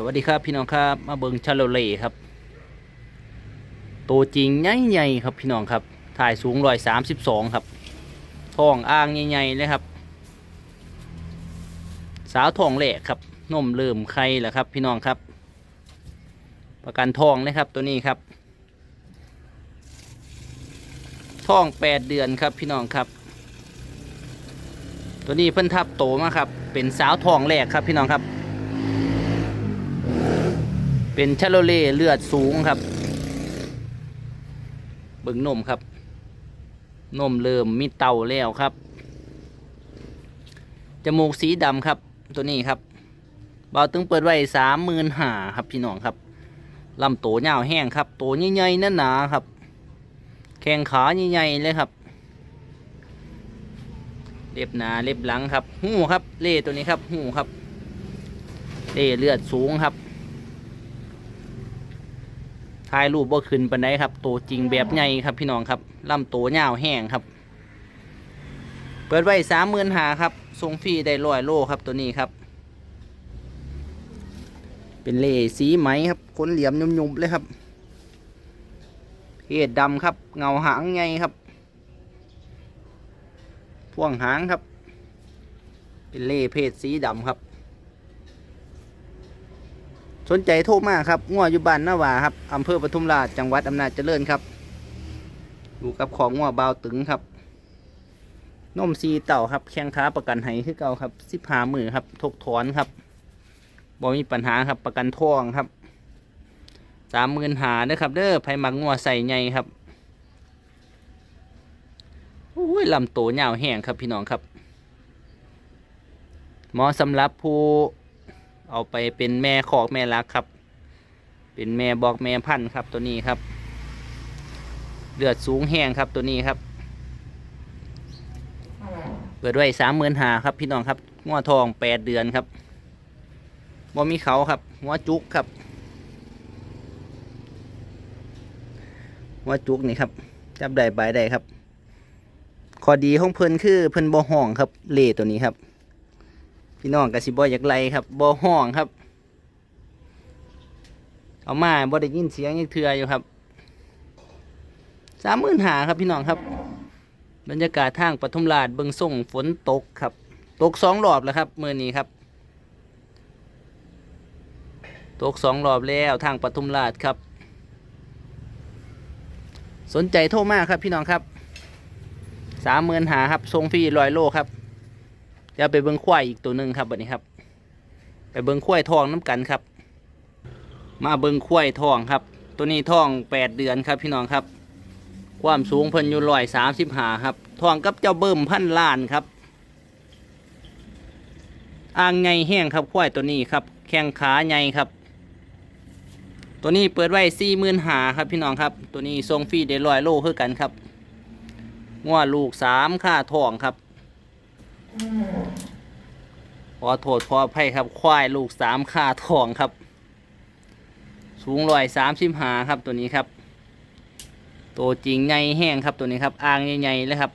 สวัสดีครับพี่น้องครับมาเบิงชาโลเล่ครับตัวจริงใหญ่ๆครับพี่น้องครับถ่ายสูงร้อยสามสิบสองครับท้องอ่างใหญ่ๆเลยครับ สาวท้องแหลกครับนมเริ่มไข่แล้วครับ พี่น้องครับ ประกันทองเลยครับตัวนี้ครับท้องแปดเดือนครับพี่น้องครับ ตัวนี้เพิ่นทับโตมาครับเป็นสาวท้องแหลกครับพี่น้องครับ เป็นชาโลเล่เลือดสูงครับเบิ่งนมครับ นมเริ่มมีเต่าแล้วครับ จมูกสีดำครับ ตัวนี้ครับเบาตึงเปิดไว้สามหมื่นหาครับพี่น้องครับลำโตเงาวแห้งครับโตใหญ่ๆนั่นหนาครับ แข้งขาใหญ่ๆเลยครับ เล็บหนาเล็บหลังครับ หูครับ เล่ตัวนี้ครับ หูครับ เล่เลือดสูงครับ ถ่ายรูปบ่ขึ้นปันไดครับตัวจริงแบบใหญ่ครับพี่น้องครับลำตัวยาวแห้งครับ เปิดไว้สามหมื่นหาครับส่งฟรีได้ร้อยโลครับตัวนี้ครับ เป็นเล่สีไหมครับขนเหลี่ยมยุ่มๆเลยครับเพศดำครับ เงาหางไงครับ พ่วงหางครับ เป็นเล่เพศสีดำครับ สนใจโทรมาครับงัวอยู่บ้านนาวาครับอำเภอปทุมราชจังหวัดอำนาจเจริญครับอยู่กับของงัวบาวตึงครับนมซีเต่าครับแข้งขาประกันให้คือเก่าครับสิบหามือครับทกถอนครับบ่มีปัญหาครับประกันท่องครับสามหมื่นหาเด้อครับ เด้อไผมักงัวใส่ใหญ่ครับโอ้ยลำโตยาวแห้งครับพี่น้องครับหมาะสำหรับผู้ เอาไปเป็นแม่ขอกแม่รักครับ เป็นแม่บอกแม่พันธุ์ครับตัวนี้ครับเลือดสูงแห้งครับตัวนี้ครับเปิดไว้สามหมื่นหาครับ พี่น้องครับงัวทองแปดเดือนครับบ่มีเขาครับหัวจุกครับหัวจุกนี่ครับ จับได้ใบได้ครับ ข้อดีของเพิ่นคือเพิ่นบ่ห้องครับเล่ตัวนี้ครับ พี่น้องกสิบอยากไล่ครับบอห้องครับ เอามาบอได้ยินเสียงยังเทืออยู่ครับสามหมื่นหาครับพี่น้องครับ บรรยากาศทางปทุมราชเบิงส่งฝนตกครับ ตกสองรอบแล้วครับเมื่อนี้ครับ ตกสองรอบแล้วทางปทุมราชครับ สนใจโทรมากครับพี่น้องครับสามหมื่นหาครับทรงฟรีลอยโลครับ ดี๋ยวไปเบิ้งควายอีกตัวหนึ่งครับบัดนี้ครับ ไปเบิ้งควายทองน้ำกันครับ มาเบิ้งควายทองครับ ตัวนี้ทองแปดเดือนครับพี่น้องครับ ความสูงเพิ่นอยู่ร้อยสามสิบหาครับทองกับเจ้าเบิ่มพันล้านครับอ่างไงแห้งครับควายตัวนี้ครับ แข้งขาไงครับ ตัวนี้เปิดไว้สี่หมื่นหาครับพี่น้องครับ ตัวนี้ทรงฟรีได้ร้อยโลคือกันครับงัวลูกสามค่าทองครับ ขอโทษขออภัยครับ ควายลูกสามค่าทองครับ สูงร้อยสามสิบหาครับตัวนี้ครับ ตัวจริงใหญ่แห้งครับตัวนี้ครับ อ่างใหญ่ๆเลยครับ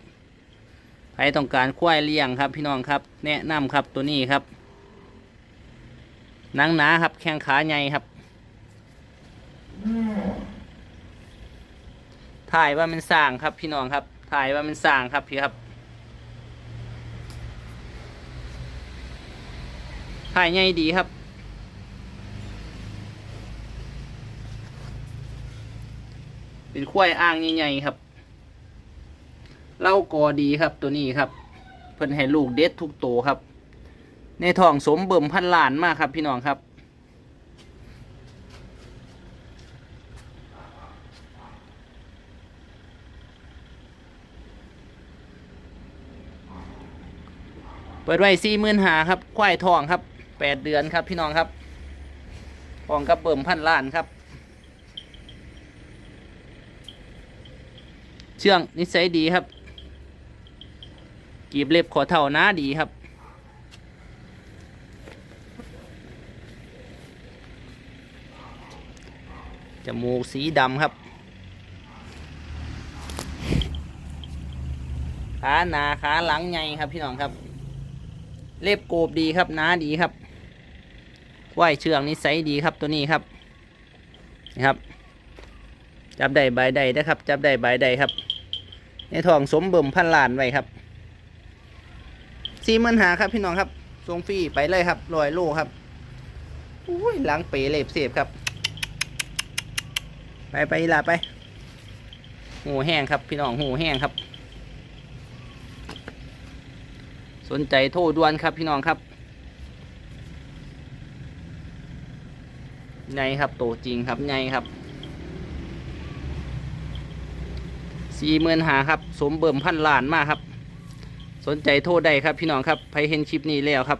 ใครต้องการควายเลี้ยงครับ พี่น้องครับ แนะนำครับตัวนี้ครับหนังหนาครับ แข้งขาใหญ่ครับถ่ายว่ามันสร้างครับพี่น้องครับ ถ่ายว่ามันสร้างครับพี่ครับ ถ่ายใหญ่ดีครับ เป็นควายอ่างใหญ่ๆครับ เล่ากอดีครับตัวนี้ครับ เพิ่นให้ลูกเด็ดทุกโตครับ ในท้องสมเบิ่มพันล้านมากครับพี่น้องครับเปิดไว้สี่หมื่นหาครับ ควายทองครับ แปดเดือนครับพี่น้องครับทองกับเบิ่มพันล้านครับ เชื่องนิสัยดีครับ กีบเล็บขอเท่าน้าดีครับ จมูกสีดำครับขาหนาขาหลังใหญ่ครับพี่น้องครับ เล็บโกบดีครับหนาดีครับ วายเชืองนิสัยดีครับตัวนี้ครับนี่ครับ จับได้ใบใดนะครับ จับได้ใบใดครับ ในทองสมเบิ่มพันล้านไว้ครับสี่หมื่นหาครับพี่น้องครับส่งฟรีไปเลยครับลอยโลครับอุ้ยหลังเป๋เล็บเสียบครับ ไปไปลาไปหูแห้งครับ พี่น้องหูแห้งครับ สนใจโทรด่วนครับพี่น้องครับ ไงครับโตจริงครับไงครับสี่หมื่นหาครับ สมเบิ่มพันล้านมากครับ สนใจโทรได้ครับพี่น้องครับใครเห็นคลิปนี้แล้วครับ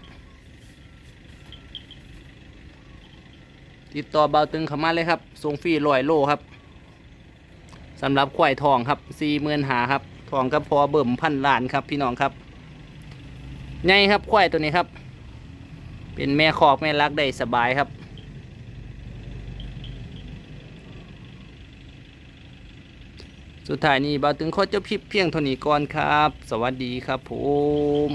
ติดต่อเบาตึงเขามาเลยครับส่งฟรีลอยโลครับสำหรับควายทองครับสี่หมื่นหาครับทองก็พอเบิ่มพันล้านครับพี่น้องครับไงครับควายตัวนี้ครับ เป็นแม่คอกแม่รักได้สบายครับ สุดท้ายนี้บ่าวตึงขอเจ้าพิบเพียงเท่านี้ก่อนครับ สวัสดีครับผม